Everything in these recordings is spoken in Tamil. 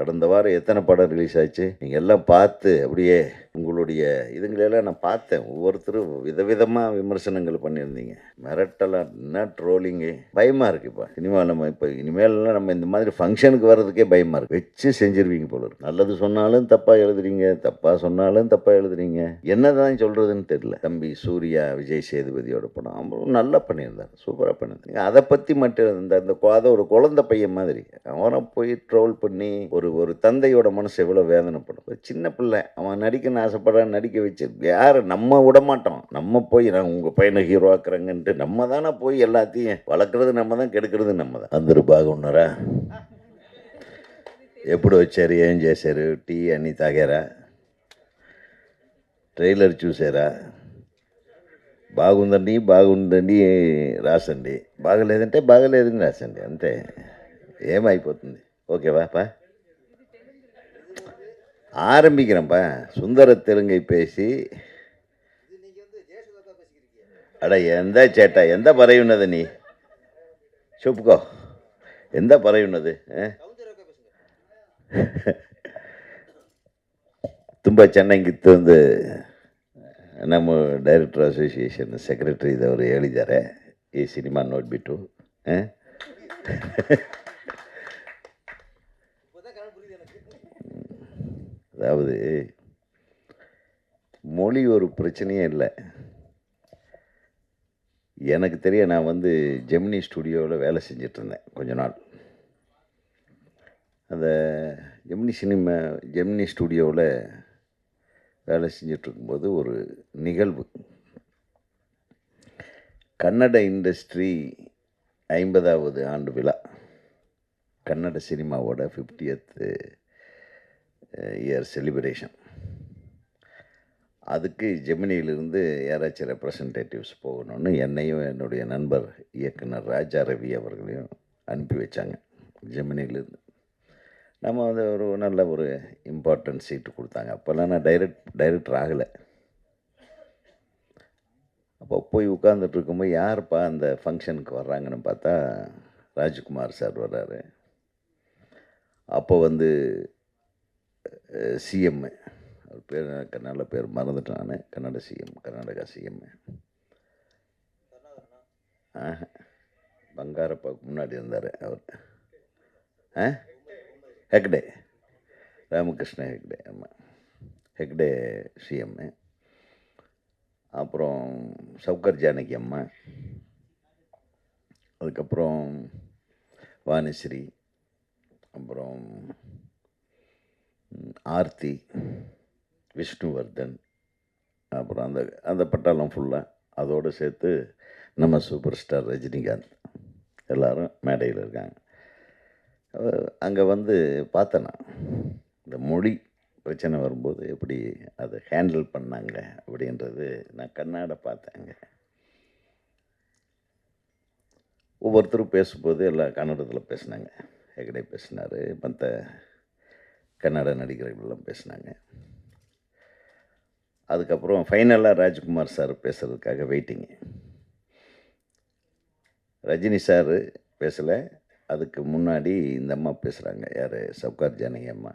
கடந்த வாரம் எத்தனை படம் ரிலீஸ் ஆச்சு? நீங்கள் எல்லாம் பார்த்து அப்படியே உங்களுடைய இதுங்களெல்லாம் நான் பார்த்தேன். ஒவ்வொருத்தரும் விதவிதமாக விமர்சனங்கள் பண்ணியிருந்தீங்க. மிரட்டலாம் என்ன ட்ரோலிங்கு பயமாக இருக்குது இப்போ சினிமாவில் நம்ம இப்போ இனிமேல்லாம் நம்ம இந்த மாதிரி ஃபங்க்ஷனுக்கு வர்றதுக்கே பயமாக இருக்கு. வச்சு செஞ்சிருவீங்க போல இருக்கு. நல்லது சொன்னாலும் தப்பாக எழுதுறீங்க. தப்பாக சொன்னாலும் தப்பாக எழுதுறீங்க. என்னதான் சொல்கிறதுன்னு தெரியல. தம்பி சூர்யா விஜய் சேதுபதியோட படம். அவரும் நல்லா பண்ணியிருந்தார். சூப்பராக பண்ணியிருந்தாங்க அதை பற்றி மட்டும் இந்த இந்த அதை ஒரு குழந்தை பையன் மாதிரி. அவனை போய் ட்ரோல் பண்ணி ஒரு ஒரு தந்தையோட மனசு எவ்வளோ வேதனைப்படும். ஒரு சின்ன பிள்ளை. அவன் நடிக்கணும் ஆசைப்படுறான் நடிக்க வச்சு யார் நம்ம விட மாட்டோம் நம்ம போய் நான் உங்கள் பையனை ஹீரோ ஆக்குறேங்கன்ட்டு நம்ம தானே போய் எல்லாத்தையும் வளர்க்குறது நம்ம தான் கெடுக்கிறது நம்ம தான் అందరూ బాగున్నారా ఎప్పుడు వచ్చారు ఏం చేశారు టీ అన్నీ తాగారా ట్రైలర్ చూసారా బాగుందండి బాగుందండి రాసండి బాగలేదంటే బాగలేదని రాసండి అంతే ఏమైపోతుంది ఓకేవా పా ஆரம்பிக்கிறேன்ப்பா சுந்தர தெலுங்கை பேசி அட எந்த சேட்டா எந்த பறையுன்னது நீ చెప్పుకో ఎంత పరై ఉన్నది ಆ? ತುಂಬ ಚೆನ್ನಾಗಿತ್ತು ಒಂದು ನಮ್ಮ ಡೈರೆಕ್ಟರ್ ಅಸೋಸಿಯೇಷನ್ ಸೆಕ್ರೆಟರಿ ಇದವರು ಹೇಳಿದ್ದಾರೆ ಈ ಸಿನಿಮಾ ನೋಡಿಬಿಟ್ಟು அதாவது மொழி ஒரு பிரச்சனையே இல்லை. எனக்கு தெரிய நான் வந்து ஜெமினி ஸ்டுடியோவில் வேலை செஞ்சிட்ருந்தேன் கொஞ்ச நாள். அந்த ஜெமினி சினிமா ஜெமினி ஸ்டுடியோவில் வேலை செஞ்சிட்ருக்கும்போது ஒரு நிகழ்வு. கன்னட இண்டஸ்ட்ரி ஐம்பதாவது ஆண்டு விழா. கன்னட சினிமாவோட ஃபிஃப்டியத்து இயர் செலிப்ரேஷன் அதுக்கு ஜெமினியிலிருந்து யாராச்சும் ரெப்ரசன்டேட்டிவ்ஸ் போகணும்னு என்னையும் என்னுடைய நண்பர் இயக்குனர் ராஜா ரவி அவர்களையும் அனுப்பி வச்சாங்க ஜெமினியிலேருந்து. நம்ம வந்து ஒரு நல்ல ஒரு இம்பார்ட்டன்ட் சீட்டு கொடுத்தாங்க. அப்போல்லாம் நான் டைரக்ட் டைரக்டர் ஆகலை. அப்போ போய் உட்காந்துட்டு இருக்கும்போது யாருப்பா அந்த ஃபங்க்ஷனுக்கு வர்றாங்கன்னு பார்த்தா ராஜ்குமார் சார் வர்றாரு. அப்போ வந்து சிஎம்மு அவர் பேர் கர்நாடக பேர் மறந்துட்டேன் நான். கன்னட சிஎம் கர்நாடகா சிஎம்மு பங்காரப்பாவுக்கு முன்னாடி இருந்தார் அவர். ஆ? ஹெக்டே. ராமகிருஷ்ண ஹெக்டே ஆமாம் ஹெக்டே சிஎம்மு அப்புறம் சவுக்கர் ஜானகி அம்மா. அதுக்கப்புறம் வாணிஸ்ரீ. அப்புறம் ஆர்த்தி விஷ்ணுவர்தன் அப்புறம் அந்த அந்த பட்டாளம் ஃபுல்லாக அதோடு சேர்த்து நம்ம சூப்பர் ஸ்டார் ரஜினிகாந்த் எல்லாரும் மேடையில் இருக்காங்க. அங்கே வந்து பார்த்தேன்னா நான். இந்த மொழி பிரச்சனை வரும்போது எப்படி அதை ஹேண்டில் பண்ணாங்க அப்படின்றது நான் கண்ணாட பார்த்தேங்க ஒவ்வொருத்தரும் பேசும்போது எல்லாம் கன்னடத்தில் பேசினாங்க. ஹெகடே பேசினார். மற்ற கன்னட நடிகர்கள்லாம் பேசினாங்க. அதுக்கப்புறம் ஃபைனலாக ராஜ்குமார் சார் பேசுகிறதுக்காக வெயிட்டிங்கு ரஜினி சார் பேசலை. அதுக்கு முன்னாடி இந்த அம்மா பேசுகிறாங்க யார்? சவுகார் ஜானகி அம்மா.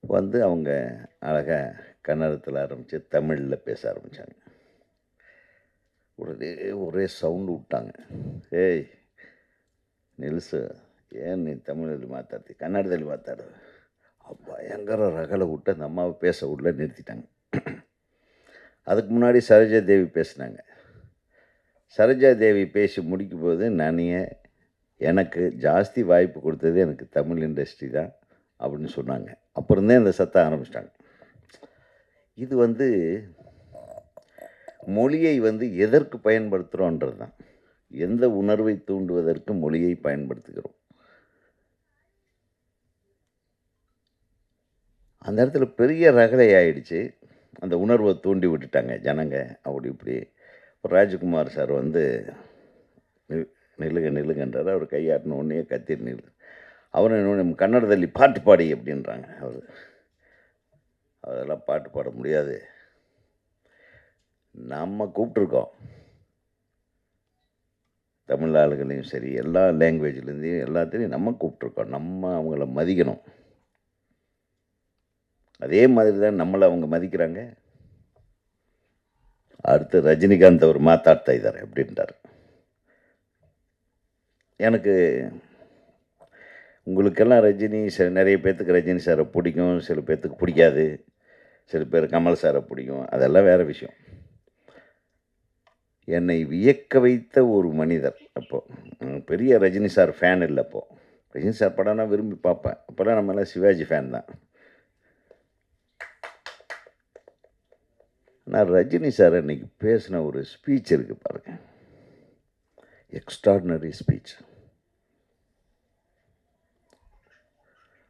வந்து அவங்க அழகாக கன்னடத்தில் ஆரம்பித்து தமிழில் பேச ஆரம்பித்தாங்க உடனே ஒரே சவுண்டு விட்டாங்க. ஏய் நெல்சு ஏன் நீ தமிழில் மாத்தாத்தி கன்னடத்தில் மாத்தாடு பயங்கர ரகலை விட்டு அந்த அம்மாவை பேச உள்ள நிறுத்திட்டாங்க. அதுக்கு முன்னாடி சரோஜா தேவி பேசினாங்க. சரோஜா தேவி பேசி முடிக்கும் போது நனிய எனக்கு ஜாஸ்தி வாய்ப்பு கொடுத்தது எனக்கு தமிழ் இண்டஸ்ட்ரி தான் அப்படின்னு சொன்னாங்க. அப்புறம்தான் இந்த சத்தம் ஆரம்பிச்சிட்டாங்க. இது வந்து மொழியை வந்து எதற்கு பயன்படுத்துகிறோன்றது தான் எந்த உணர்வை தூண்டுவதற்கு மொழியை பயன்படுத்துகிறோம்? அந்த இடத்துல பெரிய ரகலை ஆயிடுச்சு. அந்த உணர்வை தூண்டி விட்டுட்டாங்க ஜனங்க. அப்படி இப்படி ராஜ்குமார் சார் வந்து நில்லுங்க நில்லுங்கன்றார். அவர் கையாட்டின உடனே கத்திர் நில்லு அவரும் இன்னொன்று கன்னடதள்ளி பாட்டு பாடி அப்படின்றாங்க அவர். அதெல்லாம் பாட்டு பாட முடியாது. நம்ம கூப்பிட்ருக்கோம் தமிழ் ஆளுகளையும் சரி எல்லா லேங்குவேஜ்லேருந்தையும் எல்லாத்துலேயும் நம்ம கூப்பிட்ருக்கோம் நம்ம அவங்கள மதிக்கணும். அதே மாதிரி தான் நம்மளை அவங்க மதிக்கிறாங்க. அடுத்து ரஜினிகாந்த் அவர் மாத்தாட்தா இதார் அப்படின்ட்டார் எனக்கு உங்களுக்கெல்லாம் ரஜினி சில நிறைய பேர்த்துக்கு ரஜினி சாரை பிடிக்கும் சில பேர்த்துக்கு பிடிக்காது சில பேர் கமல் சாரை பிடிக்கும் அதெல்லாம் வேறு விஷயம். என்னை வியக்க வைத்த ஒரு மனிதர் அப்போது பெரிய ரஜினி சார் ஃபேன் இல்லை அப்போது ரஜினி சார் படம்னா விரும்பி பார்ப்பேன். அப்போல்லாம் நம்மளாம் சிவாஜி ஃபேன் தான். நான் ரஜினி சார் அன்னைக்கு பேசின ஒரு ஸ்பீச் இருக்குது பாருங்க. எக்ஸ்ட்ராடினரி ஸ்பீச்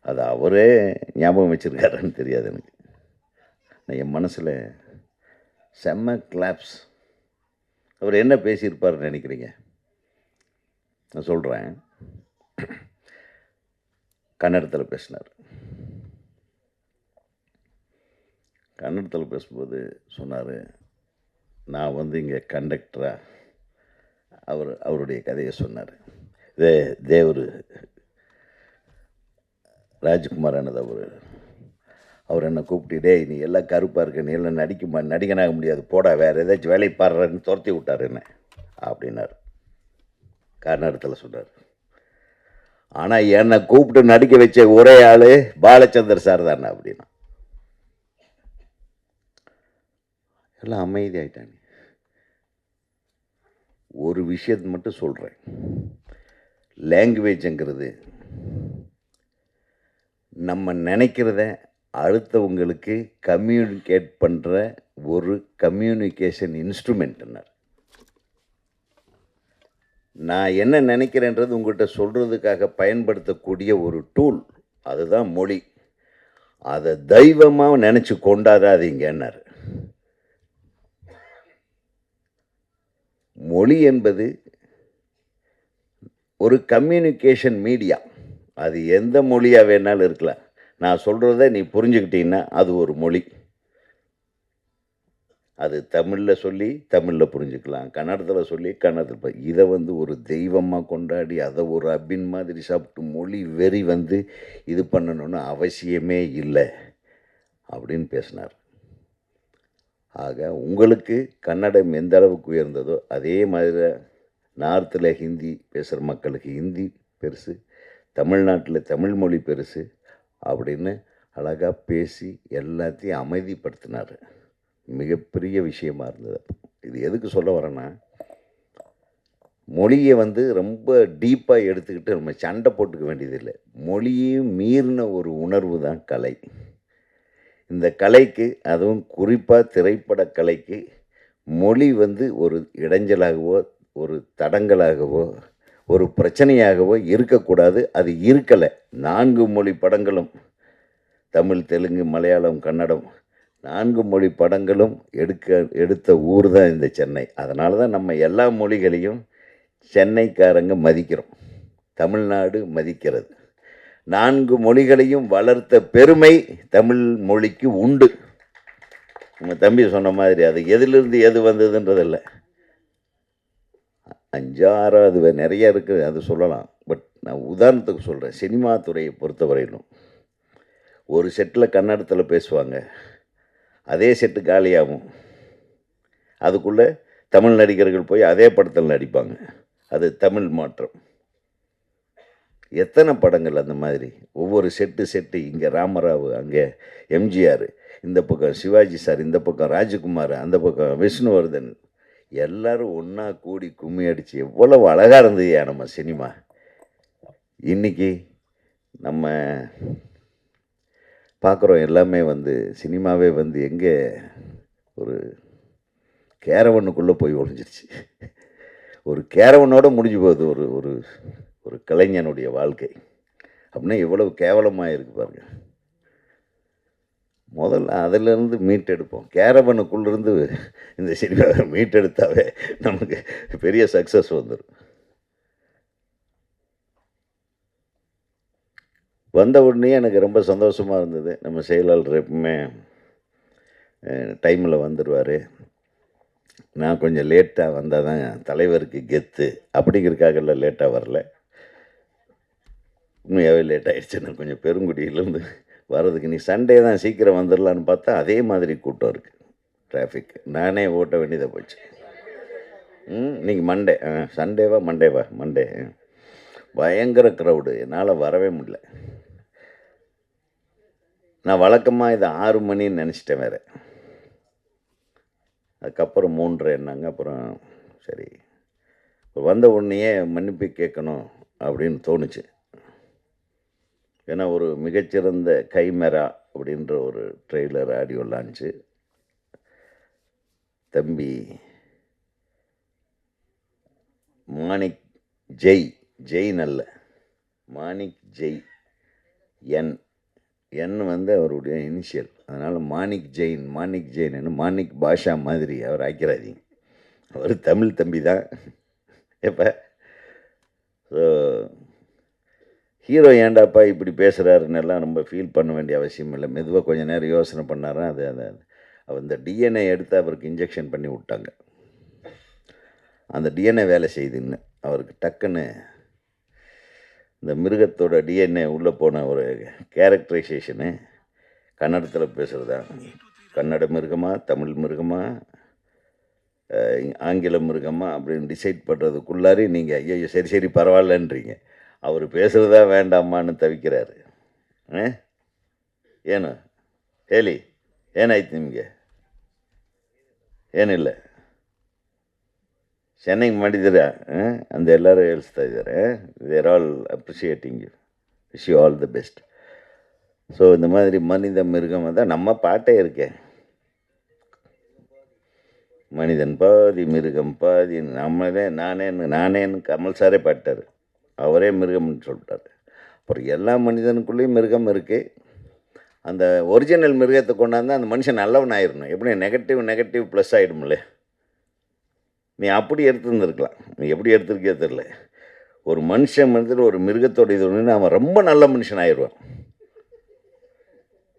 அது அவரே ஞாபகம் வச்சுருக்காருன்னு தெரியாது எனக்கு. நான் என் மனசில் செம்ம கிளாப்ஸ் அவர் என்ன பேசியிருப்பாருன்னு நினைக்கிறீங்க? நான் சொல்கிறேன் கன்னடத்தில் பேசினார். கன்னடத்தில் பேசும்போது சொன்னார் நான் வந்து இங்கே கண்டக்டராக அவர் அவருடைய கதையை சொன்னார். இதே தேவர் ராஜ்குமார் அண்ணது அவர் அவர் என்னை கூப்பிட்டு டேய் நீ எல்லாம் கருப்பாக இருக்க நீ எல்லாம் நடிக்க நடிகனாக முடியாது போடா வேறு ஏதாச்சும் வேலை பாடுறன்னு துரத்தி விட்டார் என்ன அப்படின்னார். கர்நாடகத்தில் சொன்னார். ஆனால் என்னை கூப்பிட்டு நடிக்க வச்ச ஒரே ஆள் பாலச்சந்தர் சார் தானே அப்படின்னா. எல்லாம் அமைதியாயிட்டாங்க ஒரு விஷயத்தை மட்டும் சொல்கிறேன் லாங்குவேஜுங்கிறது நம்ம நினைக்கிறத அடுத்தவங்களுக்கு கம்யூனிகேட் பண்ணுற ஒரு கம்யூனிகேஷன் இன்ஸ்ட்ருமெண்ட்னர் நான் என்ன நினைக்கிறேன்றது உங்கள்கிட்ட சொல்கிறதுக்காக பயன்படுத்தக்கூடிய ஒரு டூல் அதுதான் மொழி. அதை தெய்வமாக நினச்சி கொண்டாடாதீங்கன்னார் மொழி என்பது ஒரு கம்யூனிகேஷன் மீடியா அது எந்த மொழியாக வேணாலும் இருக்கலாம். நான் சொல்கிறத நீ புரிஞ்சுக்கிட்டீங்கன்னா அது ஒரு மொழி. அது தமிழில் சொல்லி தமிழில் புரிஞ்சுக்கலாம். கன்னடத்தில் சொல்லி கன்னடத்தில் இதை வந்து ஒரு தெய்வமாக கொண்டாடி அதை ஒரு அபின் மாதிரி சாப்பிட்டு மொழி வெறி வந்து இது பண்ணணும்னு அவசியமே இல்லை அப்படின்னு பேசினார். ஆக உங்களுக்கு கன்னடம் எந்த அளவுக்கு உயர்ந்ததோ அதே மாதிரி நார்த்தில் ஹிந்தி பேசுகிற மக்களுக்கு ஹிந்தி பெருசு தமிழ்நாட்டில் தமிழ் மொழி பெருசு அப்படின்னு அழகாக பேசி எல்லாத்தையும் அமைதிப்படுத்தினார். மிகப்பெரிய விஷயமா இருந்தது இது எதுக்கு சொல்ல வரேன்னா மொழியை வந்து ரொம்ப டீப்பாக எடுத்துக்கிட்டு நம்ம சண்டை போட்டுக்க வேண்டியதில்லை. மொழியையும் மீறின ஒரு உணர்வு தான் கலை. இந்த கலைக்கு அதுவும் குறிப்பாக திரைப்பட கலைக்கு மொழி வந்து ஒரு இடைஞ்சலாகவோ ஒரு தடங்கலாகவோ ஒரு பிரச்சனையாகவோ இருக்கக்கூடாது. அது இருக்கலை. நான்கு மொழி படங்களும் தமிழ் தெலுங்கு மலையாளம் கன்னடம் நான்கு மொழி படங்களும் எடுக்க எடுத்த ஊர் தான் இந்த சென்னை. அதனால தான் நம்ம எல்லா மொழிகளையும் சென்னைக்காரங்க மதிக்கிறோம். தமிழ்நாடு மதிக்கிறது. நான்கு மொழிகளையும் வளர்த்த பெருமை தமிழ் மொழிக்கு உண்டு. உங்கள் தம்பி சொன்ன மாதிரி அது எதிலிருந்து எது வந்ததுன்றதில்ல. அஞ்சாறாவது நிறைய இருக்குது அது சொல்லலாம். பட் நான் உதாரணத்துக்கு சொல்கிறேன் சினிமா துறையை பொறுத்தவரையிலும் ஒரு செட்டில் கன்னடத்தில் பேசுவாங்க அதே செட்டு காலியாகும். அதுக்குள்ளே தமிழ் நடிகர்கள் போய் அதே படத்தில் நடிப்பாங்க. அது தமிழ் மாற்றம். எத்தனை படங்கள் அந்த மாதிரி? ஒவ்வொரு செட்டு செட்டு இங்கே ராமராவ் அங்கே எம்ஜிஆர் இந்த பக்கம் சிவாஜி சார் இந்த பக்கம் ராஜகுமார் அந்த பக்கம் விஷ்ணுவர்தன். எல்லாரும் ஒன்றா கூடி கும்மி அடித்து எவ்வளவு அழகாக இருந்ததுயா நம்ம சினிமா. இன்னைக்கு நம்ம பார்க்குறோம் எல்லாமே வந்து சினிமாவே வந்து எங்கே ஒரு கேரவனுக்குள்ளே போய் ஒழிஞ்சிருச்சு ஒரு கேரவனோடு முடிஞ்சு போகுது ஒரு ஒரு ஒரு கலைஞனுடைய வாழ்க்கை. அப்படின்னா இவ்வளவு கேவலமாக இருக்கு பாருங்க. முதல்ல அதிலிருந்து மீட்டெடுப்போம். கேரவனுக்குள்ளேருந்து இந்த சினிமாவை மீட்டெடுத்தாவே நமக்கு பெரிய சக்ஸஸ் வந்துடும் வந்த உடனே எனக்கு ரொம்ப சந்தோஷமாக இருந்தது. நம்ம செயலாளர் எப்பவுமே டைமில் வந்துடுவார் நான் கொஞ்சம் லேட்டாக வந்தால் தான் தலைவருக்கு கெத்து. அப்படிங்கிறக்காகல லேட்டாக வரல. உண்மையாகவே லேட் ஆகிடுச்சு நான் கொஞ்சம் பெருங்குடியிலேருந்து வர்றதுக்கு. நீ சண்டே தான் சீக்கிரம் வந்துடலான்னு பார்த்தா அதே மாதிரி கூட்டம் இருக்குது டிராஃபிக் நானே ஓட்ட வேண்டியதாக போச்சு. ம் இன்னைக்கு மண்டே ஆ சண்டேவா மண்டேவா மண்டே பயங்கர க்ரௌடு என்னால் வரவே முடியல. நான் வழக்கமாக இது ஆறு மணின்னு நினச்சிட்டேன் வேறு. அதுக்கப்புறம் மூன்று என்னாங்க. அப்புறம் சரி. வந்த உடனேயே மன்னிப்பு கேட்கணும் அப்படின்னு தோணுச்சு. ஏன்னா ஒரு மிகச்சிறந்த கைமெரா அப்படின்ற ஒரு ட்ரெய்லர் ஆடியோ லான்ச்சு. தம்பி மாணிக் ஜெய் ஜெய் நல்ல மாணிக் ஜெய் என் என் வந்து அவருடைய இனிஷியல் அதனால் மாணிக் ஜெயின் மாணிக் ஜெயின் மாணிக் பாஷா மாதிரி அவர் ஆக்கிறாதீங்க. அவர் தமிழ் தம்பி தான். எப்போ? ஸோ ஹீரோ ஏண்டாப்பா இப்படி பேசுகிறாருன்னு எல்லாம் ரொம்ப ஃபீல் பண்ண வேண்டிய அவசியம் இல்லை. மெதுவாக கொஞ்ச நேரம் யோசனை பண்ணாரா? அது அந்த அந்த டிஎன்ஏ எடுத்து அவருக்கு இன்ஜெக்ஷன் பண்ணி விட்டாங்க. அந்த டிஎன்ஏ வேலை செய்துன்னு அவருக்கு டக்குன்னு இந்த மிருகத்தோட டிஎன்ஏ உள்ளே போன ஒரு கேரக்டரைசேஷனு கன்னடத்தில் பேசுகிறதா கன்னட மிருகமாக தமிழ் மிருகமாக ஆங்கில மிருகமாக அப்படின்னு டிசைட் பண்ணுறதுக்குள்ளாரி நீங்கள் ஐயோ சரி சரி பரவாயில்லன்றீங்க. அவர் பேசுகிறதா வேண்டாமான்னு தவிக்கிறாரு. ಏನು ಹೇಳಿ ಏನಾಯ್ತು ನಿಮಗೆ ಏನಿಲ್ಲ ಚೆನ್ನಾಗಿ ಮಾಡಿದ್ದೀರಾ ಅಂತ ಎಲ್ಲರೂ ಹೇಳಿಸ್ತಾ ಇದ್ದಾರೆ there all appreciating you wish you all the best so இந்த மாதிரி மனித மிருகம் தான் நம்ம பாட்டே இருக்கேன் மனிதன் பாதி மிருகம் பாதி நம்மளே நானேன்னு நானேன்னு கமல் சாரே பாட்டார் அவரே மிருகம்னு சொல்லிட்டாரு. அப்புறம் எல்லா மனிதனுக்குள்ளேயும் மிருகம் இருக்குது அந்த ஒரிஜினல் மிருகத்தை கொண்டாந்து அந்த மனுஷன் நல்லவன் ஆயிடணும் எப்படி? நெகட்டிவ் நெகட்டிவ் ப்ளஸ் ஆகிடும்ல நீ அப்படி எடுத்துருந்துருக்கலாம். நீ எப்படி எடுத்துருக்கே தெரில ஒரு மனுஷன் மனிதர் ஒரு மிருகத்தோட இது ஒன்று அவன் ரொம்ப நல்ல மனுஷன் ஆயிடுவான்.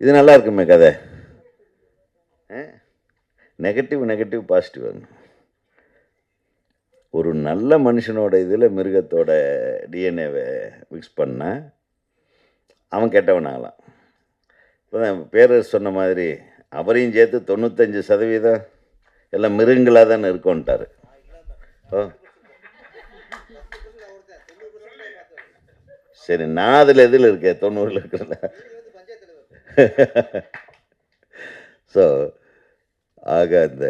இது நல்லா இருக்குமே கதை. நெகட்டிவ் நெகட்டிவ் பாசிட்டிவ் ஒரு நல்ல மனுஷனோட இதில் மிருகத்தோட டிஎன்ஏவை மிக்ஸ் பண்ணால் அவன் கெட்டவன் ஆகலாம். இப்போ தான் பேரர் சொன்ன மாதிரி அவரையும் சேர்த்து தொண்ணூத்தஞ்சு சதவீதம் எல்லாம் மிருகங்களாக தானே இருக்கோன்ட்டார். ஓ. சரி நான் அதில் எதில் இருக்கேன் தொண்ணூறில் இருக்கிறதா? ஸோ ஆக அந்த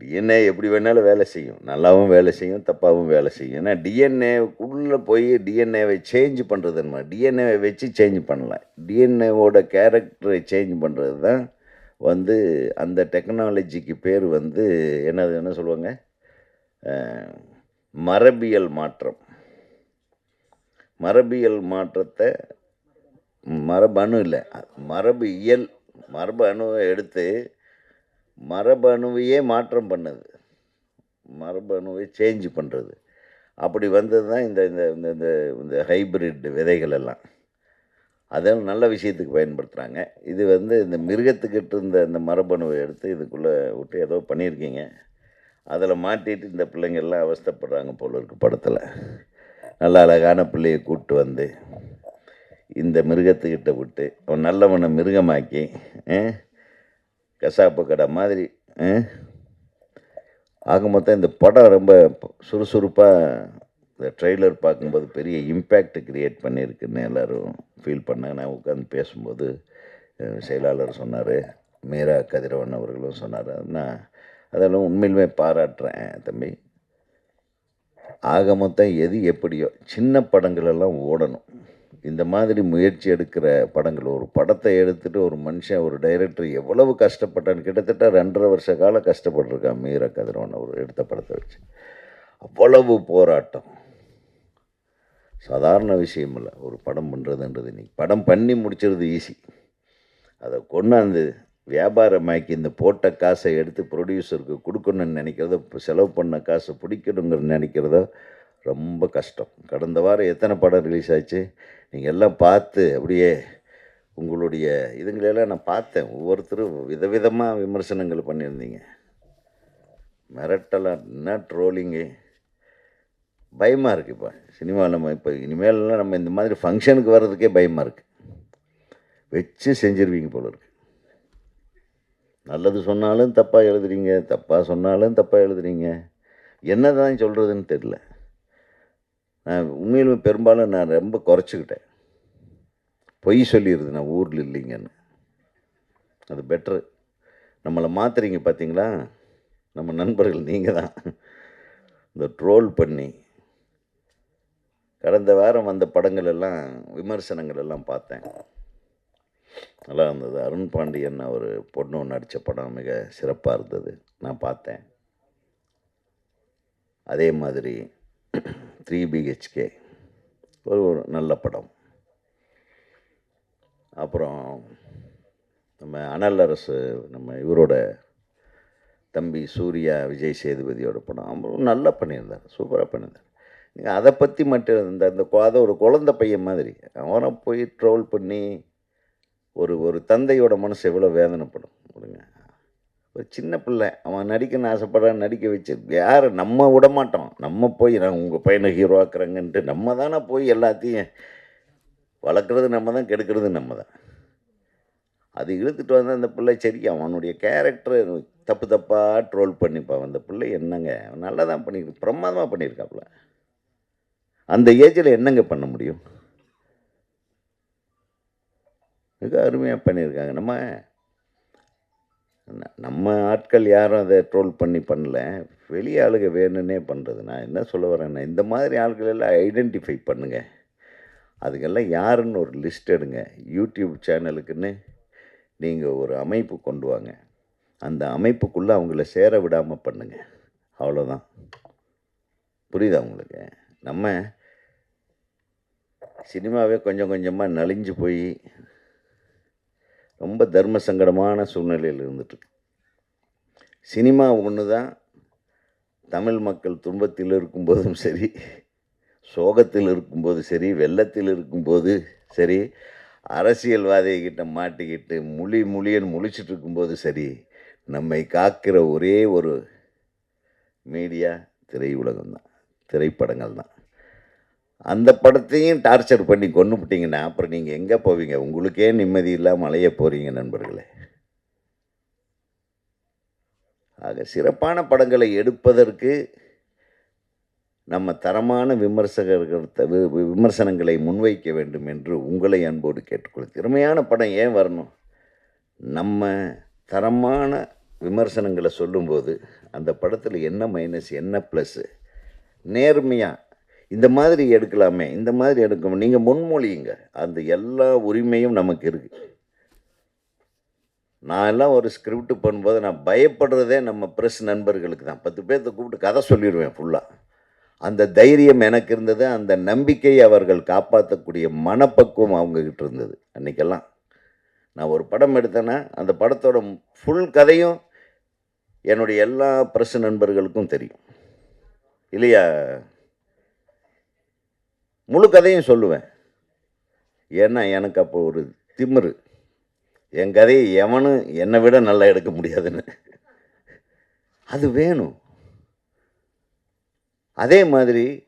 டிஎன்ஏ எப்படி வேணாலும் வேலை செய்யும். நல்லாவும் வேலை செய்யும் தப்பாகவும் வேலை செய்யும். ஏன்னா டிஎன்ஏக்குள்ளே போய் டிஎன்ஏவை சேஞ்ச் பண்ணுறது என்ன? டிஎன்ஏவை வச்சு சேஞ்ச் பண்ணலாம். டிஎன்ஏவோட கேரக்டரை சேஞ்ச் பண்ணுறது தான் வந்து அந்த டெக்னாலஜிக்கு பேர் வந்து என்னது என்ன சொல்லுவாங்க? மரபியல் மாற்றம். மரபியல் மாற்றத்தை மரபணு இல்லை. மரபு இயல் மரபு அணுவை எடுத்து மரபணுவையே மாற்றம் பண்ணுது. மரபணுவை சேஞ்ச் பண்ணுறது அப்படி வந்தது தான் இந்த இந்த இந்த இந்த இந்த விதைகள் எல்லாம். அதெல்லாம் நல்ல விஷயத்துக்கு பயன்படுத்துகிறாங்க இது வந்து இந்த மிருகத்துக்கிட்ட இருந்த இந்த மரபணுவை எடுத்து இதுக்குள்ளே விட்டு ஏதோ பண்ணியிருக்கீங்க. அதில் மாட்டிட்டு இந்த பிள்ளைங்கள்லாம் அவஸ்தப்படுறாங்க அவஸ்தைப்படுறாங்க போல இருக்கு படத்தில். நல்ல அழகான பிள்ளையை கூப்பிட்டு வந்து இந்த மிருகத்துக்கிட்ட விட்டு அவன் நல்லவனை மிருகமாக்கி கசாப்பு கடை மாதிரி ஆக மொத்தம் இந்த படம் ரொம்ப சுறுசுறுப்பாக இந்த ட்ரெய்லர் பார்க்கும்போது பெரிய இம்பேக்ட் க்ரியேட் பண்ணியிருக்குன்னு எல்லோரும் ஃபீல் பண்ணாங்க நான் உட்காந்து பேசும்போது செயலாளர் சொன்னார் மீரா கதிரவன் அவர்களும் சொன்னார். நான் அதெல்லாம் உண்மையிலுமே பாராட்டுறேன் தம்பி. ஆக மொத்தம் எது எப்படியோ சின்ன படங்களெல்லாம் ஓடணும். இந்த மாதிரி முயற்சி எடுக்கிற படங்கள் ஒரு படத்தை எடுத்துகிட்டு ஒரு மனுஷன் ஒரு டைரக்டர் எவ்வளவு கஷ்டப்பட்டான்னு கிட்டத்தட்ட ரெண்டரை வருஷ காலம் கஷ்டப்பட்டிருக்கான் மீரா கதிரவன் அவர் எடுத்த படத்தை வச்சு. அவ்வளவு போராட்டம். சாதாரண விஷயம் இல்லை. ஒரு படம் பண்ணுறதுன்றது இன்னைக்கு படம் பண்ணி முடிச்சிருது ஈஸி அதை கொண்டாந்து வியாபாரமாக்கி இந்த போட்ட காசை எடுத்து ப்ரொடியூசருக்கு கொடுக்கணும்னு நினைக்கிறதோ செலவு பண்ண காசை பிடிக்கணுங்கிற நினைக்கிறதோ ரொம்ப கஷ்டம். கடந்த வாரம் எத்தனை படம் ரிலீஸ் ஆச்சு? நீங்கள் எல்லாம் பார்த்து அப்படியே உங்களுடைய இதுங்களெல்லாம் நான் பார்த்தேன். ஒவ்வொருத்தரும் விதவிதமாக விமர்சனங்கள் பண்ணியிருந்தீங்க. மிரட்டலாம் என்ன ட்ரோலிங்கு பயமாக இருக்குது இப்போ. சினிமாவில் நம்ம இப்போ இனிமேல்லாம் நம்ம இந்த மாதிரி ஃபங்க்ஷனுக்கு வர்றதுக்கே பயமாக இருக்குது வச்சு செஞ்சிருவீங்க போல இருக்கு. நல்லது சொன்னாலும் தப்பாக எழுதுறீங்க தப்பாக சொன்னாலும் தப்பாக எழுதுறீங்க. என்ன தான் சொல்கிறதுன்னு தெரில நான் உண்மையிலுமே பெரும்பாலும் நான் ரொம்ப குறைச்சிக்கிட்டேன். பொய் சொல்லிடுது நான் ஊரில் இல்லைங்கன்னு. அது பெட்ரு நம்மளை மாத்துறீங்க பார்த்தீங்களா நம்ம நண்பர்கள் நீங்கள் தான். இந்த ட்ரோல் பண்ணி கடந்த வாரம் வந்த படங்கள் எல்லாம் விமர்சனங்கள் எல்லாம் பார்த்தேன். நல்லா இருந்தது. அருண் பாண்டியன் ஒரு பொண்ணு நடித்த படம் மிக சிறப்பாக இருந்தது. நான் பார்த்தேன். அதே மாதிரி த்ரீ பிஹெச்கே ஒரு ஒரு நல்ல படம். அப்புறம் நம்ம அனல் அரசு நம்ம இவரோட தம்பி சூர்யா விஜய் சேதுபதியோட படம். அவரும் நல்லா பண்ணியிருந்தார் சூப்பராக பண்ணியிருந்தார். நீங்கள் அதை பற்றி மட்டும் இந்த அந்த அதை ஒரு குழந்த பையன் மாதிரி. அவனை போய் ட்ரோல் பண்ணி ஒரு ஒரு தந்தையோட மனசு எவ்வளோ வேதனைப்படும் கொடுங்க ஒரு சின்ன பிள்ளை அவன் நடிக்கணும்னு ஆசைப்படுறான் நடிக்க வச்சு யார்? நம்ம விடமாட்டோம். நம்ம போய் நான் உங்கள் பையனை ஹீரோ ஆக்குறேங்கன்ட்டு நம்ம தானே போய் எல்லாத்தையும் வளர்க்குறது நம்ம தான் கெடுக்கிறது நம்ம தான். அது இழுத்துட்டு வந்து அந்த பிள்ளை சரி அவனுடைய கேரக்டர் தப்பு தப்பாக ட்ரோல் பண்ணிப்பான். அந்த பிள்ளை என்னங்க? அவன் நல்லா தான் பண்ணியிருக்கு பிரமாதமாக பண்ணியிருக்காப்புல அந்த ஏஜில் என்னங்க பண்ண முடியும்? மிக அருமையாக பண்ணியிருக்காங்க நம்ம நம்ம ஆட்கள் யாரும் அதை ட்ரோல் பண்ணி பண்ணல. வெளியே ஆளுக வேணும்னே பண்ணுறது நான் என்ன சொல்ல வரேன்னா இந்த மாதிரி ஆட்கள் எல்லாம் ஐடென்டிஃபை பண்ணுங்கள் அதுக்கெல்லாம் யாருன்னு ஒரு லிஸ்ட் எடுங்க. யூடியூப் சேனலுக்குன்னு நீங்கள் ஒரு அமைப்பு கொண்டு வாங்க. அந்த அமைப்புக்குள்ளே அவங்கள சேர விடாமல் பண்ணுங்கள் அவ்வளோதான் புரியுதா உங்களுக்கு? நம்ம சினிமாவே கொஞ்சம் கொஞ்சமாக நலிஞ்சு போய் ரொம்ப தர்ம சங்கடமான சூழ்நிலையில் இருந்துட்டு. சினிமா ஒன்று தான் தமிழ் மக்கள் துன்பத்தில் இருக்கும்போதும் சரி சோகத்தில் இருக்கும்போது சரி வெள்ளத்தில் இருக்கும்போது சரி அரசியல்வாதிகிட்ட மாட்டிக்கிட்டு முழி முழியன்னு முழிச்சிட்டு இருக்கும்போது சரி நம்மை காக்கிற ஒரே ஒரு மீடியா திரையுலகம் தான் திரைப்படங்கள் தான் அந்த படத்தையும் டார்ச்சர் பண்ணி கொண்டுபிட்டிங்கன்னா அப்புறம் நீங்கள் எங்கே போவீங்க? உங்களுக்கே நிம்மதி இல்லாமல் அலைய போகிறீங்க நண்பர்களே. ஆக சிறப்பான படங்களை எடுப்பதற்கு நம்ம தரமான விமர்சகர்கள் த- வி- விமர்சனங்களை முன்வைக்க வேண்டும் என்று உங்களை அன்போடு கேட்டுக்கொள் திறமையான படம் ஏன் வரணும்? நம்ம தரமான விமர்சனங்களை சொல்லும்போது அந்த படத்தில் என்ன மைனஸ் என்ன ப்ளஸ்ஸு நேர்மையாக இந்த மாதிரி எடுக்கலாமே இந்த மாதிரி எடுக்கணும் நீங்கள் முன்மொழியுங்க. அந்த எல்லா உரிமையும் நமக்கு இருக்குது நான் எல்லாம் ஒரு ஸ்கிரிப்ட் பண்ணும்போது நான் பயப்படுறதே நம்ம ப்ரெஸ் நண்பர்களுக்கு தான். பத்து பேர்த்த கூப்பிட்டு கதை சொல்லிடுவேன் ஃபுல்லாக அந்த தைரியம் எனக்கு இருந்தது அந்த நம்பிக்கை அவர்கள் காப்பாற்றக்கூடிய மனப்பக்குவம் அவங்கக்கிட்ட இருந்தது அன்றைக்கெல்லாம் நான் ஒரு படம் எடுத்தேன்னா அந்த படத்தோட ஃபுல் கதையும் என்னுடைய எல்லா ப்ரெஸ் நண்பர்களுக்கும் தெரியும். இல்லையா? முழு கதையும் சொல்லுவேன். ஏன்னா எனக்கு அப்போ ஒரு திமிரு. என் கதையை எவனும் என்னை விட நல்லா எடுக்க முடியாதுன்னு. அது வேணும். அதே மாதிரி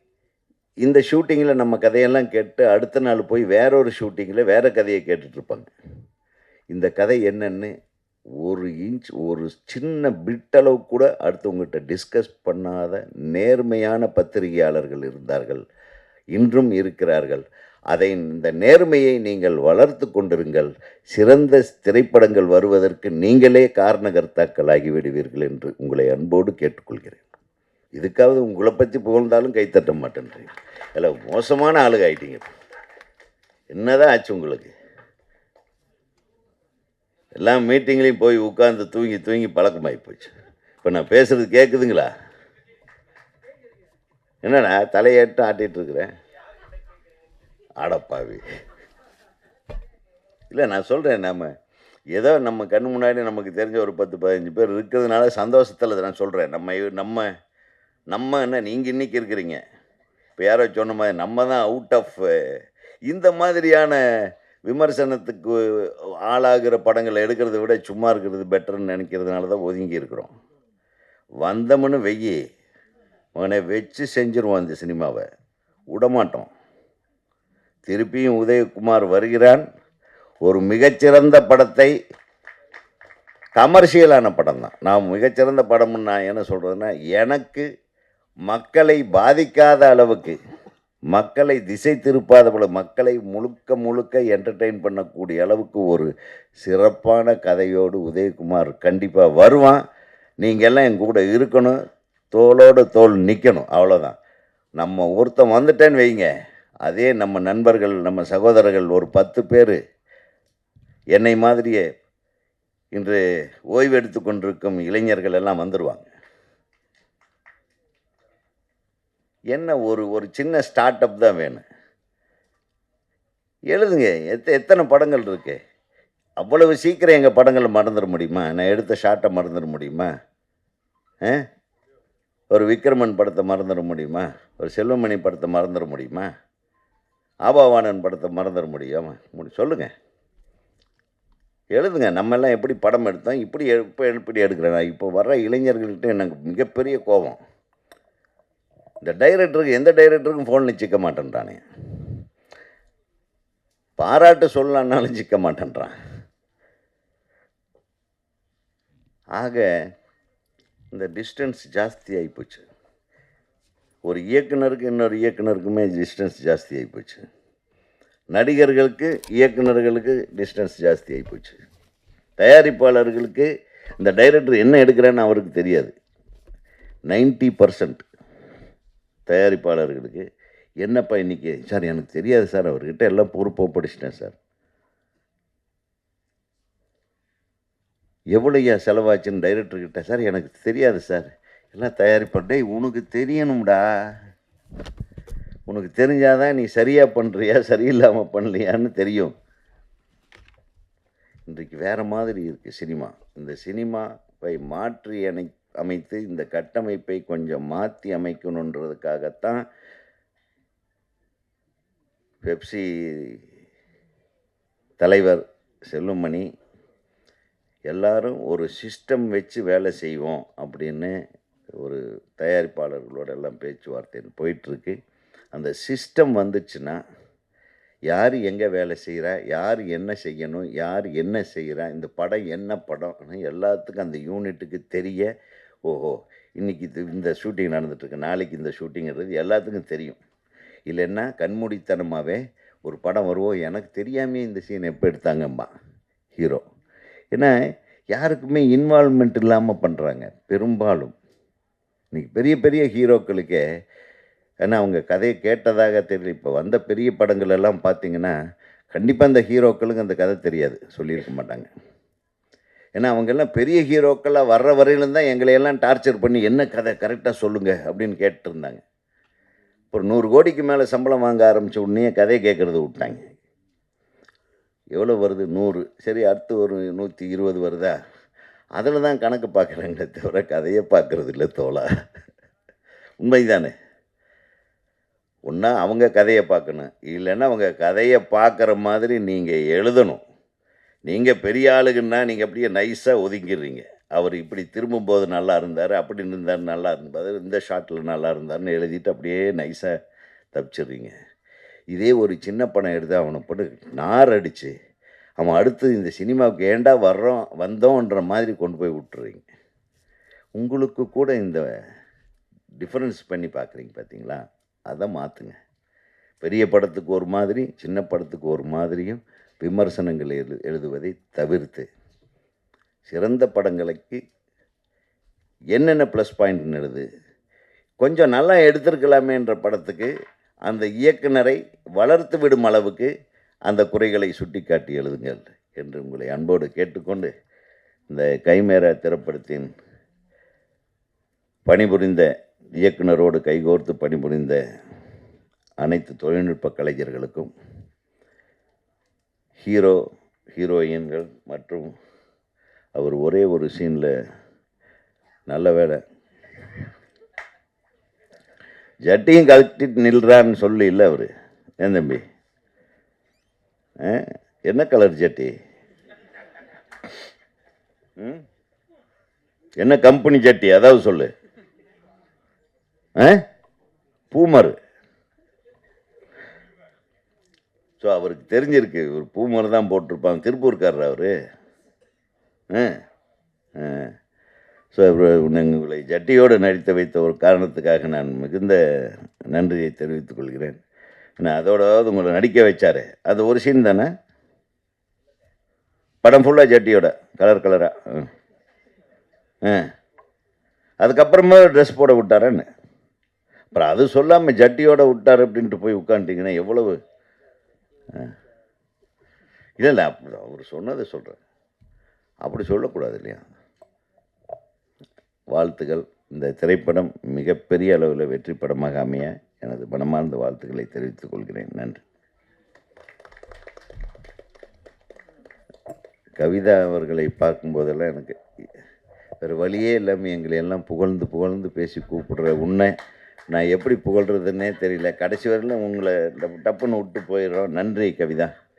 இந்த ஷூட்டிங்கில் நம்ம கதையெல்லாம் கேட்டு அடுத்த நாள் போய் வேற ஒரு ஷூட்டிங்கில் வேறு கதையை கேட்டுட்ருப்பாங்க. இந்த கதை என்னன்னு ஒரு இன்ச் ஒரு சின்ன பிட்டளவு கூட அடுத்தவங்ககிட்ட டிஸ்கஸ் பண்ணாத நேர்மையான பத்திரிகையாளர்கள் இருந்தார்கள். இன்றும் இருக்கிறார்கள். அதை இந்த நேர்மையை நீங்கள் வளர்த்து கொண்டிருங்கள். சிறந்த திரைப்படங்கள் வருவதற்கு நீங்களே காரணகர்த்தாக்களாகி விடுவீர்கள் என்று உங்களை அன்போடு கேட்டுக்கொள்கிறேன். இதுக்காவது உங்களை பற்றி புகழ்ந்தாலும் கைத்தட்ட மாட்டேன்றீங்க. இல்லை மோசமான ஆளுக ஆயிட்டீங்க. என்னதான் ஆச்சு உங்களுக்கு? எல்லா மீட்டிங்லேயும் போய் உட்காந்து தூங்கி தூங்கி பழக்கமாகி போச்சு. இப்போ நான் பேசுகிறது கேட்குதுங்களா என்னண்ணா தலையேட்டு ஆட்டிகிட்டு இருக்கிறேன் அடப்பாவி இல்லை நான் சொல்கிறேன் நம்ம ஏதோ நம்ம கண் முன்னாடி நமக்கு தெரிஞ்ச ஒரு பத்து பதினஞ்சு பேர் இருக்கிறதுனால சந்தோஷத்தில் அதை நான் சொல்கிறேன் நம்ம நம்ம நம்ம என்ன நீங்கள் இன்னைக்கு இருக்கிறீங்க. இப்போ யாரோ சொன்ன மாதிரி நம்ம தான் அவுட் ஆஃப் இந்த மாதிரியான விமர்சனத்துக்கு ஆளாகிற படங்களை எடுக்கிறத விட சும்மா இருக்கிறது பெட்டர்னு நினைக்கிறதுனால தான் ஒதுங்கி இருக்கிறோம். வந்தமுன்னு வெய்யி. அவனை வச்சு செஞ்சிருவான் இந்த சினிமாவை. விடமாட்டோம் திருப்பியும் உதயகுமார் வருகிறான். ஒரு மிகச்சிறந்த படத்தை கமர்ஷியலான படம் தான் நான் மிகச்சிறந்த படம்னு நான் என்ன சொல்கிறதுன்னா எனக்கு மக்களை பாதிக்காத அளவுக்கு மக்களை திசை திருப்பாத போல மக்களை முழுக்க முழுக்க என்டர்டெயின் பண்ணக்கூடிய அளவுக்கு ஒரு சிறப்பான கதையோடு உதயகுமார் கண்டிப்பாக வருவான். நீங்கள் எல்லாம் என் கூட இருக்கணும். தோளோடு தோல் நிற்கணும் அவ்வளோதான் நம்ம ஒருத்தன் வந்துட்டேன்னு வைங்க. அதே நம்ம நண்பர்கள் நம்ம சகோதரர்கள் ஒரு பத்து பேர் என்னை மாதிரியே இன்று ஓய்வு எடுத்து கொண்டிருக்கும் இளைஞர்கள் எல்லாம் வந்துடுவாங்க என்ன ஒரு ஒரு சின்ன ஸ்டார்ட் அப் தான் வேணும். எழுதுங்க எத்த எத்தனை படங்கள் இருக்கு? அவ்வளவு சீக்கிரம் எங்கள் படங்களை மறந்துட முடியுமா? நான் எடுத்த ஷார்ட்டை மறந்துட முடியுமா? ஆ? ஒரு விக்ரமன் படத்தை மறந்துட முடியுமா? ஒரு செல்வமணி படத்தை மறந்துட முடியுமா? ஆபாவானன் படத்தை மறந்துட முடியுமா? முடி சொல்லுங்கள் எழுதுங்க. நம்ம எல்லாம் எப்படி படம் எடுத்தோம்? இப்படி இப்போ எப்படி எடுக்கிறேன்? நான் இப்போ வர்ற இளைஞர்கள்கிட்ட எனக்கு மிகப்பெரிய கோபம். இந்த டைரக்டருக்கு எந்த டைரக்டருக்கும் ஃபோனில் சிக்க மாட்டேன்றானே. பாராட்டு சொல்லலான்னாலும் சிக்க மாட்டேன்றான். ஆக இந்த டிஸ்டன்ஸ் ஜாஸ்தி ஆகிப்போச்சு ஒரு இயக்குனருக்கு இன்னொரு இயக்குனருக்குமே டிஸ்டன்ஸ் ஜாஸ்தி ஆகிப்போச்சு நடிகர்களுக்கு இயக்குனர்களுக்கு டிஸ்டன்ஸ் ஜாஸ்தி ஆகிப்போச்சு தயாரிப்பாளர்களுக்கு இந்த டைரக்டர் என்ன எடுக்கிறேன்னு அவருக்கு தெரியாது. நைன்ட்டி பர்சன்ட் தயாரிப்பாளர்களுக்கு என்னப்பா இன்றைக்கி சார் எனக்கு தெரியாது சார். அவர்கிட்ட எல்லாம் பொறுப்பை படிச்சிட்டேன் சார். எவ்வளோயா செலவாச்சுன்னு டைரக்டர்கிட்ட சார் எனக்கு தெரியாது சார். எல்லாம் தயாரிப்பாளர் டேய் உனக்கு தெரியணும்டா. உனக்கு தெரிஞ்சாதான் நீ சரியாக பண்ணுறியா சரியில்லாமல் பண்ணலையான்னு தெரியும். இன்றைக்கு வேறு மாதிரி இருக்குது சினிமா. இந்த சினிமாவை மாற்றி அணை அமைத்து இந்த கட்டமைப்பை கொஞ்சம் மாற்றி அமைக்கணுன்றதுக்காகத்தான் பெப்சி தலைவர் செல்லுமணி எல்லாரும் ஒரு சிஸ்டம் வச்சு வேலை செய்வோம் அப்படின்னு ஒரு தயாரிப்பாளர்களோட எல்லாம் பேச்சுவார்த்தை போயிட்டுருக்கு. அந்த சிஸ்டம் வந்துச்சுன்னா யார் எங்கே வேலை செய்கிறா யார் என்ன செய்யணும் யார் என்ன செய்கிறா இந்த படம் என்ன படம்னு எல்லாத்துக்கும் அந்த யூனிட்டுக்கு தெரிய ஓஹோ இன்றைக்கி இது இந்த ஷூட்டிங் நடந்துட்டுருக்கு நாளைக்கு இந்த ஷூட்டிங்கிறது எல்லாத்துக்கும் தெரியும். இல்லைன்னா கண்மூடித்தனமாகவே ஒரு படம் வருவோம் எனக்கு தெரியாமே இந்த சீன் எப்போ எடுத்தாங்கம்மா? ஹீரோ ஏன்னா யாருக்குமே இன்வால்மெண்ட் இல்லாமல் பண்ணுறாங்க பெரும்பாலும். இன்றைக்கி பெரிய பெரிய ஹீரோக்களுக்கே ஏன்னா அவங்க கதையை கேட்டதாக தெரியல. இப்போ வந்த பெரிய படங்கள் எல்லாம் பார்த்தீங்கன்னா கண்டிப்பாக அந்த ஹீரோக்களுக்கு அந்த கதை தெரியாது. சொல்லியிருக்க மாட்டாங்க. ஏன்னா அவங்கெல்லாம் பெரிய ஹீரோக்களாக வர்ற வரையிலும் தான் எங்களையெல்லாம் டார்ச்சர் பண்ணி என்ன கதை? கரெக்டாக சொல்லுங்கள் அப்படின்னு கேட்டுருந்தாங்க ஒரு நூறு கோடிக்கு மேலே சம்பளம் வாங்க ஆரம்பித்த உடனே கதையை கேட்குறது விட்டாங்க. எவ்வளோ வருது? நூறு. சரி அடுத்து ஒரு நூற்றி இருபது வருதா? அதில் தான் கணக்கு பார்க்குறாங்களே தவிர கதையை பார்க்குறது இல்லை தோழா. உண்மைதானே? ஒன்றா அவங்க கதையை பார்க்கணும். இல்லைன்னா அவங்க கதையை பார்க்குற மாதிரி நீங்கள் எழுதணும். நீங்கள் பெரிய ஆளுங்கன்னா நீங்கள் அப்படியே நைஸாக ஒதுங்கிடுறீங்க. அவர் இப்படி திரும்பும்போது நல்லா இருந்தார் அப்படி இருந்தார் நல்லா இருந்தார் இந்த ஷாட்டில் நல்லா இருந்தார்னு எழுதிட்டு அப்படியே நைஸாக தப்பிச்சிடுறீங்க. இதே ஒரு சின்ன படம் எடுத்து அவனை போட்டு நார் அடித்து அவன் அடுத்து இந்த சினிமாவுக்கு ஏண்டா வர்றோம் வந்தோன்ற மாதிரி கொண்டு போய் விட்டுறீங்க. உங்களுக்கு கூட இந்த டிஃப்ரென்ஸ் பண்ணி பார்க்குறீங்க பார்த்தீங்களா? அதை மாற்றுங்க பெரிய படத்துக்கு ஒரு மாதிரி சின்ன படத்துக்கு ஒரு மாதிரியும் விமர்சனங்கள் எழு எழுதுவதை தவிர்த்து சிறந்த படங்களுக்கு என்னென்ன ப்ளஸ் பாயிண்ட்னு எழுது. கொஞ்சம் நல்லா எடுத்திருக்கலாமேன்ற படத்துக்கு அந்த இயக்குனரை வளர்த்து விடும் அளவுக்கு அந்த குறைகளை சுட்டிக்காட்டி எழுதுங்கள் என்று உங்களை அன்போடு கேட்டுக்கொண்டு இந்த கைமேற திரைப்படத்தின் பணிபுரிந்த இயக்குனரோடு கைகோர்த்து பணிபுரிந்த அனைத்து தொழில்நுட்ப கலைஞர்களுக்கும் ஹீரோ ஹீரோயின்கள் மற்றும் அவர் ஒரே ஒரு சீனில் நல்ல வேலை ஜட்டியும் கழட்டிட்டு நில்றான்னு சொல்லி இல்லை அவர். ஏன் தம்பி? ஆ? என்ன கலர் ஜட்டி? ம்? என்ன கம்பெனி ஜட்டி? அதாவது சொல்லு. ஆ பூமர். ஸோ அவருக்கு தெரிஞ்சிருக்கு. ஒரு பூமர் தான் போட்டிருப்பாங்க. திருப்பூர்காரர் அவர். ஆ ஆ ஸோ உங்களை ஜட்டியோடு நடித்து வைத்த ஒரு காரணத்துக்காக நான் மிகுந்த நன்றியை தெரிவித்துக் கொள்கிறேன். நான் அதோடாவது உங்களை நடிக்க வச்சாரு. அது ஒரு சீன் தானே? படம் ஃபுல்லாக ஜட்டியோட கலர் கலராக ஆ. அதுக்கப்புறமா ட்ரெஸ் போட விட்டாரன்னு. அப்புறம் அது சொல்லாமல் ஜட்டியோட விட்டார் அப்படின்ட்டு போய் உட்காந்துட்டிங்கன்னா எவ்வளவு? இல்லை இல்லை அப்படி அவர் சொன்னதை சொல்கிறேன் அப்படி சொல்லக்கூடாது இல்லையா? வாழ்த்துகள். இந்த திரைப்படம் மிகப்பெரிய அளவில் வெற்றி படமாக அமைய எனது மனமார்ந்த வாழ்த்துக்களை தெரிவித்துக் கொள்கிறேன். நன்றி. கவிதா அவர்களை பார்க்கும்போதெல்லாம் எனக்கு வேறு வழியே இல்லாமல் எங்களை எல்லாம் புகழ்ந்து புகழ்ந்து பேசி கூப்பிடுற உன்னை நான் எப்படி புகழ்றதுன்னே தெரியல. கடைசி வரையிலும் உங்களை டப்புன்னு விட்டு போயிடுறோம். நன்றி கவிதா.